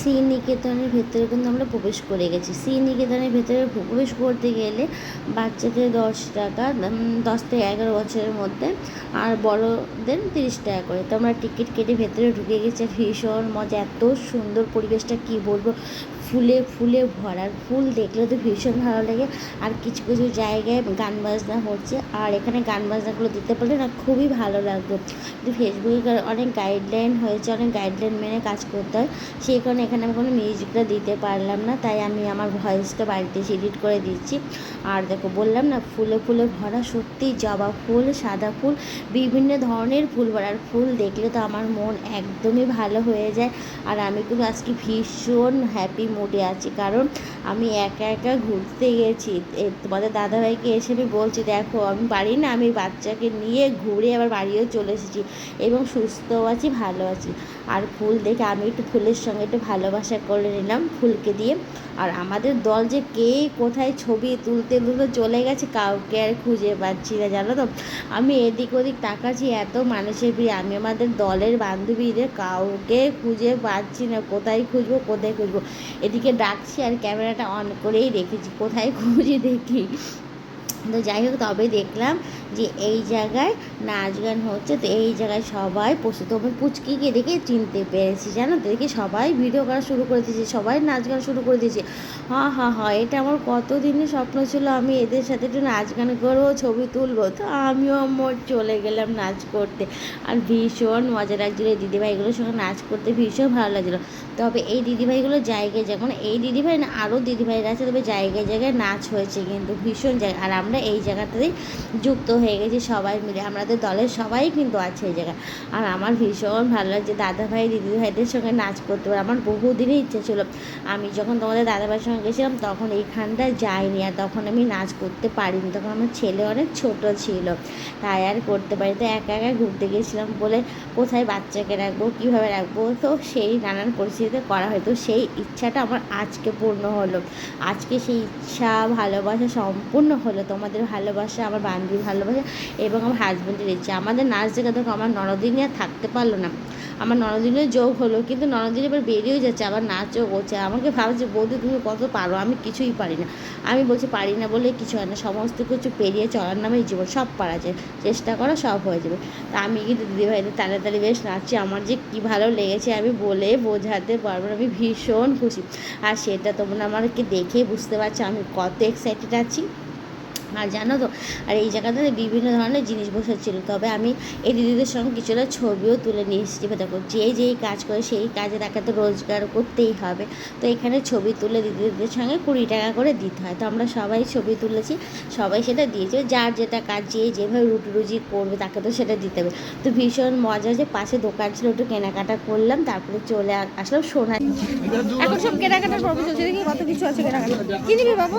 শ্রী নিকেতনের ভেতরে কিন্তু আমরা প্রবেশ করে গেছি। শ্রী নিকেতনের ভেতরে প্রবেশ করতে গেলে বাচ্চাদের দশ টাকা দশ থেকে এগারো বছরের মধ্যে, আর বড়দের তিরিশ টাকা করে। তো আমরা টিকিট কেটে ভেতরে ঢুকে গেছি ভীষণ মজা, এত সুন্দর পরিবেশটা, কি বলব? ফুলে ফুলে ভরার ফুল দেখলে তো ভীষণ ভালো লাগে। আর কিছু কিছু জায়গায় গান বাজনা হচ্ছে। আর এখানে গান বাজনাগুলো দিতে পারলে না খুবই ভালো লাগতো কিন্তু ফেসবুকে অনেক গাইডলাইন হয়েছে, অনেক গাইডলাইন মেনে কাজ করতে হয়। সেই কারণে এখানে আমি কোনো মিউজিকটা দিতে পারলাম না। তাই আমি আমার ভয়েসটা বাড়িতে এসে এডিট করে দিচ্ছি। আর দেখো বললাম না, ফুলে ফুলে ভরা, সত্যি জবা ফুল, সাদা ফুল, বিভিন্ন ধরনের ফুল ভরার ফুল দেখলে তো আমার মন একদমই ভালো হয়ে যায়। আর আমি কিন্তু আজকে ভীষণ হ্যাপি মুডে আছি, কারণ আমি একা একা ঘুরতে গেছি। তোমাদের দাদাভাইকে এসে আমি বলছি, দেখো, আমি পারি না, আমি বাচ্চাকে নিয়ে ঘুরে আবার বাড়িও চলে এসেছি এবং সুস্থও আছি, ভালো আছি। আর ফুল দেখে আমি একটু ফুলের সঙ্গে একটু ভালোবাসা করে নিলাম, ফুলকে দিয়ে। আর আমাদের দল যে কে কোথায় ছবি তুলতে তুলতে চলে গেছে, কাউকে আর খুঁজে পাচ্ছি না, জানো তো? আমি এদিক ওদিক তাকাচ্ছি, এত মানুষের ভিড়। আমি আমাদের দলের বান্ধবীদের কাউকে খুঁজে পাচ্ছি না, কোথায় খুঁজবো কোথায় খুঁজবো? এদিকে ডাকছি আর ক্যামেরাটা অন করেই রেখেছি, কোথায় খুঁজে দেখি? তো যাই হোক, তবে দেখলাম যে এই জায়গায় নাচ গান হচ্ছে, তো এই জায়গায় সবাই বসে তো আমি পুচকিকে দেখে চিনতে পেরেছি, জানো তো? দেখে সবাই ভিডিও করা শুরু করে দিয়েছে, সবাই নাচ গান শুরু করে দিয়েছে। হ্যাঁ হ্যাঁ হ্যাঁ এটা আমার কত দিনের স্বপ্ন ছিল, আমি এদের সাথে একটু নাচ গান করব, ছবি তুলবো, তো আমিও আমার চলে গেলাম নাচ করতে। আর ভীষণ মজা লাগছিল, এই দিদিভাইগুলোর সঙ্গে নাচ করতে ভীষণ ভালো লাগছিল। তবে এই দিদিভাইগুলো জায়গায় যখন এই দিদিভাই না, আরও দিদিভাইরা আছে, তবে জায়গায় জায়গায় নাচ হয়েছে কিন্তু, ভীষণ জায়গা আর আমরা এই জায়গাটাতেই যুক্ত হয়ে গেছি সবাই মিলে। আমাদের দলের সবাই কিন্তু আছে এই জায়গায়। আর আমার ভীষণ ভালো লাগছে দাদা ভাই দিদি ভাইদের সঙ্গে নাচ করতে। পারে আমার বহুদিনই ইচ্ছে ছিল। আমি যখন তোমাদের দাদা ভাইয়ের সঙ্গে গেছিলাম, তখন এইখানটায় যাইনি আর তখন আমি নাচ করতে পারিনি। তখন আমার ছেলে অনেক ছোট ছিল। তাই আর করতে পারি। তো একা একা ঘুরতে গেছিলাম বলে কোথায় বাচ্চাকে রাখব, কীভাবে রাখব? তো সেই নানান পরিস্থিতিতে করা হয়তো সেই ইচ্ছাটা আমার আজকে পূর্ণ হলো। আজকে সেই ইচ্ছা, ভালোবাসা সম্পূর্ণ হলো। তোমাদের ভালোবাসা, আমার বান্ধবীর ভালোবাসা এবং আমার হাজব্যান্ডের ইচ্ছা। আমাদের নাচ দেখে দেখো আমার ননদিনী আর থাকতে পারল না। আমার ননদিনের যোগ হলো, কিন্তু ননদিন এবার বেরিয়েও যাচ্ছে, আবার নাচও করছে। আমাকে ভাবছে, বৌদি, তুমি কত পারো? আমি কিছুই পারি না। আমি বলছি, পারি না বলে কিছু হয় না। সমস্ত কিছু পেরিয়ে চলার নামেই জীবন, সব পারা যায়। চেষ্টা করো, সব হয়ে যাবে। তা আমি কিন্তু দিদিভাইদের তাড়াতাড়ি বেশ নাচছি। আমার যে কী ভালো লেগেছে আমি বলে বোঝাতে পারব আমি ভীষণ খুশি। আর সেটা তোমরা আমাকে দেখেই বুঝতে পারছ। আমি কত এক্সাইটেড আছি। আর জানো তো? আর এই জায়গাটাতে বিভিন্ন ধরনের জিনিস বসেছিল। তবে আমি এই দিদিদের সঙ্গে কিছুটা ছবিও তুলে নিয়ে এসেছি। এবার দেখো, যে যেই কাজ করে সেই কাজে তাকে তো রোজগার করতেই হবে। তো এখানে ছবি তুলে দিদিদের সঙ্গে কুড়ি টাকা করে দিতে হয়। তো আমরা সবাই ছবি তুলেছি, সবাই সেটা দিয়েছে। যার যেটা কাজ, যে যেভাবে রুটি রুজি করবে, তাকে তো সেটা দিতে হবে। তো ভীষণ মজা যে পাশে দোকান ছিল, একটু কেনাকাটা করলাম, তারপরে চলে আসলাম সোনা। এখন সব কেনাকাটার পর্ব চলছে দেখি কত কিছু আছে কেনাকাটা। কি বাবু?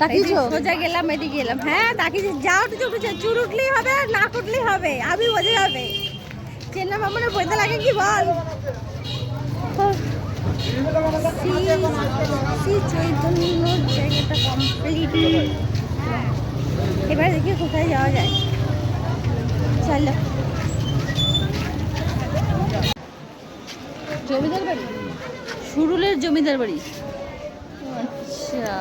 তাকিয়েছো সোজা গেলাম এদিকে গেলাম। হ্যাঁ তাকিয়েছি যা উঠেছে উঠেছে চুর উঠলেই হবে না উঠলেই হবে আমি বোঝা যাবে। চেন্না মামনে বইতে লাগে কি বল? শ্রী চৈতন্য জায়গাটা কমপ্লিট এবার দেখি কোথায় যাওয়া যায়। চলো। জমিদার বাড়ি? সুরুলের জমিদার বাড়ি। আচ্ছা।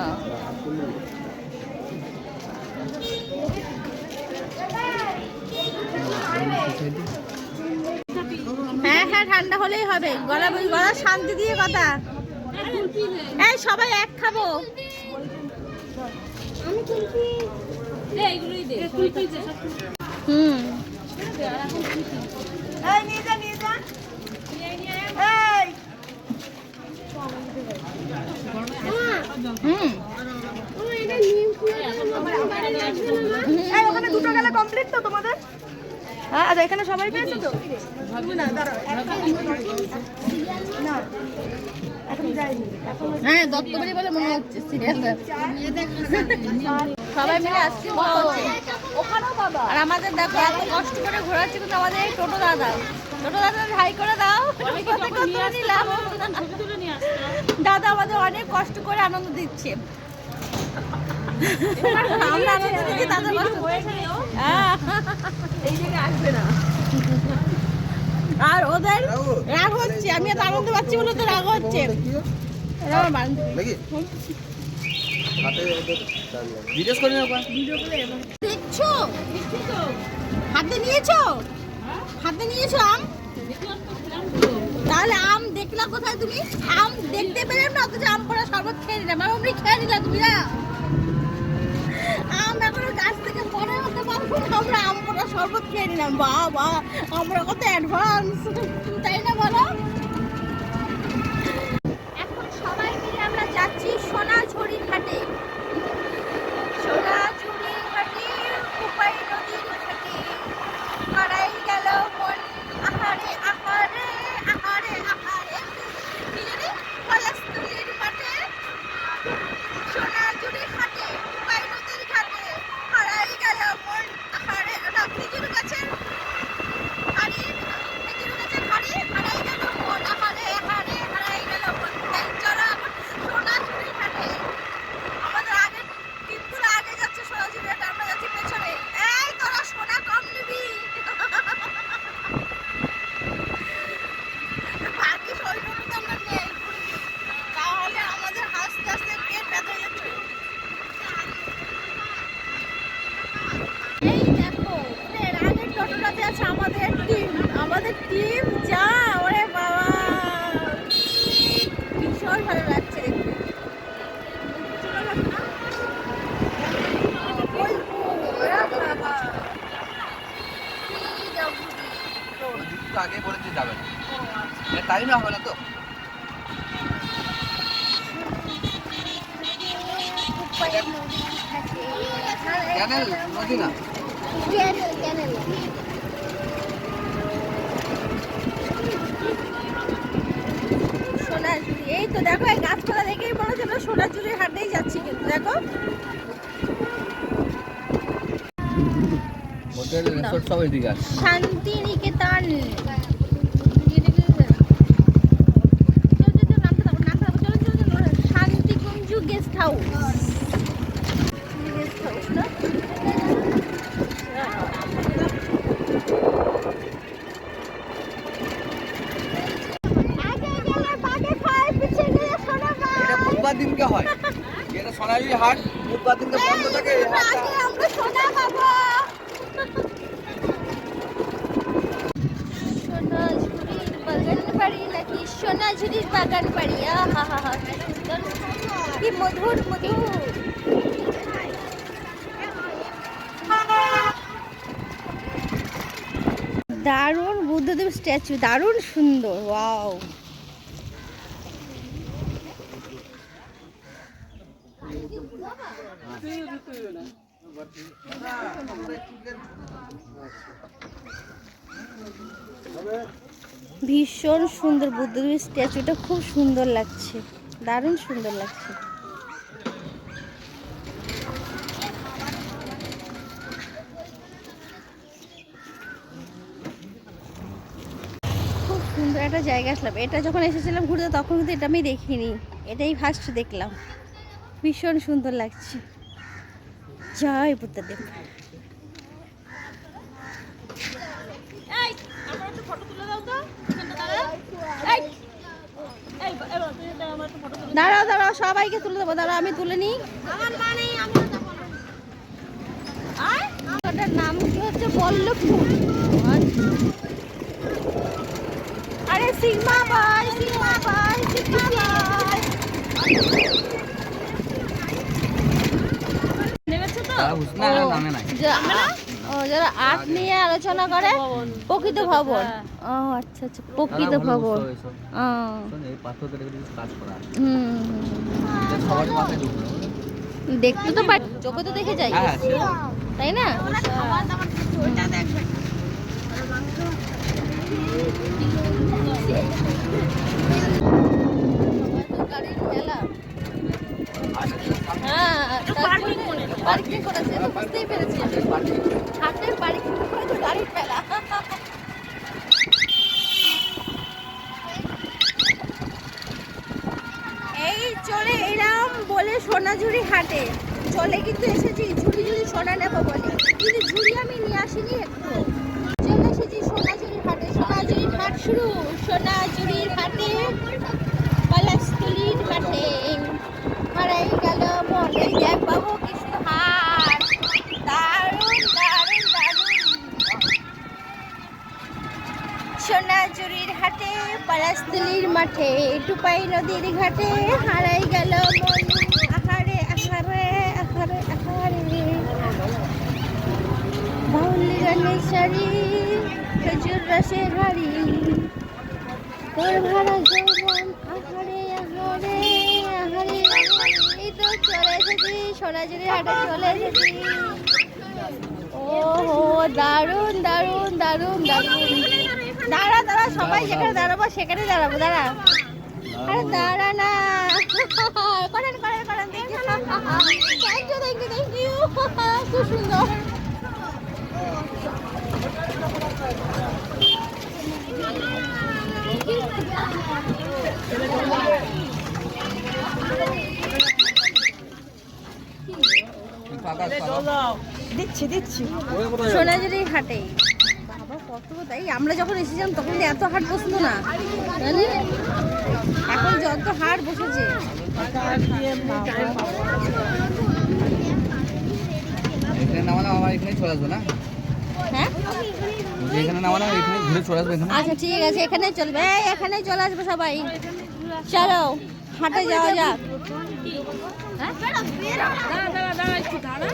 ঠান্ডা হলেই হবে। গলা গলা শান্তি দিয়ে কথা। এই সবাই এক খাব। হুম হুম এই ওখানে দুটো গেলে কমপ্লিট তো তোমাদের হ্যাঁ আর এখানে সবাই পেয়েছ তো? না দাঁড়াও না হ্যাঁ দত্তবাড়ি বলে মনে হচ্ছে সবাই মিলে খাওয়াচ্ছে ওখানেও বাবা। আর আমাদের দেখো এত কষ্ট করে ঘোরাচ্ছে কিন্তু আমাদের এই টোটো দাদা। টোটো দাদা হাই করে দাও। নিলাম দাদা আমাদের অনেক কষ্ট করে আনন্দ দিচ্ছে। আমরা আনন্দ দিচ্ছি দাদা কষ্ট হ্যাঁ। এই জায়গায় আসবে না। আর ওদের রাগ হচ্ছে। আমি এত আনন্দ পাচ্ছি বলে তো রাগ হচ্ছে। দেখছ? হাতে নিয়েছো? হাতে নিয়েছো আম? তাহলে আম দেখলা কোথায় তুমি? আম দেখতে পেলাম না অথচ আম পড়া শরবত খেয়ে নিলাম। আমি খেয়ে নিলাম তুমি না আম এখনও গাছ থেকে পড়ে পারব আমরা আম পড়া শরবত খেয়ে নিলাম। বা বা আমরা কত অ্যাডভান্স তাই না বলো এখন সবাই মিলে আমরা যাচ্ছি সোনাঝুরি ঘাটে সোনাঝুরি ঘাটে কুপাই নদীর ঘাটে হারাই গেল মন আহারে আহারে আহারে আহারে কি জানি কলাস্তলির মাঠে সোনাঝুরি ঘাটে কুপাই নদীর ঘাটে হারাই গেল মন আহারে না খেজুর গাছের হাড়ি খেজুর গাছের হাড়ি হারাই গেল মন আহারে আহারে হারাই গেল মন তাই চলো এখন সোনাঝুরি ঘাটে আমাদের আগে টিপগুলো আগে যাচ্ছে সোনাঝুরি ঘাটে আমরা যাচ্ছি পেছনে এই তোরা সোনা কম নিবি বাকি সৈন্যটা তো আমরা নেই তাহলে আমাদের হাসতে হাসতে পেট ব্যথা হয়ে যাচ্ছে এই দেখো এর আগের টোটোটাতে আছে আমাদের টিম টিম যা ওরে বাবা ভীষণ ভালো লাগছে দেখতে আগে বলেছে যাবে না তাই না হবে না তো ক্যানেল নদী না এই তো দেখো এই গাছপালা দেখেই মনে হচ্ছে আমরা সোনাঝুরির হাটেই যাচ্ছি কিন্তু দেখো। হোটেল রিসোর্ট সব এদিকে আছে Shanti Niketan Shanti Kunju guest house guest house না আগে গেলে বাগে খায় পিছিয়ে গেলে সোনা এটা বুধবার দিনকে হয়। এটা সোনালি হাট বুধবার দিনকে বন্ধ থাকে এই হাটটা আগে আমরা সোনা পাবো। সোনাঝুরির বাগান বাড়ি নাকি সোনাঝুরির বাগান বাড়ি? আহা হা হা কি মধুর মধুর। দারুণ বুদ্ধদেব স্ট্যাচু দারুণ সুন্দর ওয়াও। ভীষণ সুন্দর বুদ্ধদেবের স্ট্যাচুটা খুব সুন্দর লাগছে। দারুণ সুন্দর লাগছে। খুব সুন্দর একটা জায়গা আসলাম। এটা যখন এসেছিলাম ঘুরতে, তখন কিন্তু এটা আমি দেখিনি। এটাই ফার্স্ট দেখলাম। ভীষণ সুন্দর লাগছে। জয় বুদ্ধদেব। দাঁড়াও দাঁড়াও সবাইকে তুলে দেবো দাঁড়াও আমি তুলে নিই। ওটার নাম কি হচ্ছে? বল্লভপুর। আরে সিগমা বাই সিগমা বাই সিগমা বাই তারা হুসনা নামে নাই। যা- ও যারা আর্ট নিয়ে আলোচনা করে প্রকৃত ভবন। ও আচ্ছা আচ্ছা প্রকৃত ভবন। দেখতে তো পারি চোখে তো দেখে যাই। হ্যাঁ তাই না? গাড়ির মেলা হ্যাঁ বুঝতেই পেরেছি এই চলে এলাম বলে সোনাঝুরি হাটে চলে কিন্তু এসেছি ঝুড়ি ঝুড়ি সোনা নেব বলে কিন্তু ঝুড়ি আমি নিয়ে আসিনি একটু চলে এসেছি সোনাঝুরির হাটে। সোনাঝুরির হাট শুরু সোনাঝুরির হাটে পলাশতুলির মন এই দেখ বাবু কিছু সোনাঝুরির হাটে পলাশতুলির মাঠে, টুপাই নদীর ঘাটে হারাই গেল মন। আহারে আহারে আহারে আহারে। বাউলি গানের শাড়ি খেজুর রসের হাড়ি। তোর ভাড়া যৌবন আহারে আহারে আহারে এই তো চলে এসেছি সোনাঝুরি হাটে চলে এসেছি। ওহো দারুণ দারুণ দারুণ দারুণ। দাঁড়া দাঁড়া সবাই যেখানে দাঁড়াবো সেখানে দাঁড়াবো দাঁড়া। আরে দাঁড়া না। করেন করেন করেন thank you thank you thank you খুব সুন্দর। দিচ্ছি দিচ্ছি। সোনাঝুরির হাটে। বাবা কত তাই? আমরা যখন এসেছিলাম তখন এত হাট বসতো না জানি এখন যত হাট বসেছে। এখানে নামালাম আমার এখানে চলে আসবে না? হ্যাঁ? আচ্ছা ঠিক আছে এখানে চলবে। এখানে চলে আসবে সবাই। চলো হাঁটে যাওয়া যাক। হ্যাঁ? দাঁড়া দাঁড়া দাঁড়া একটু দাঁড়া।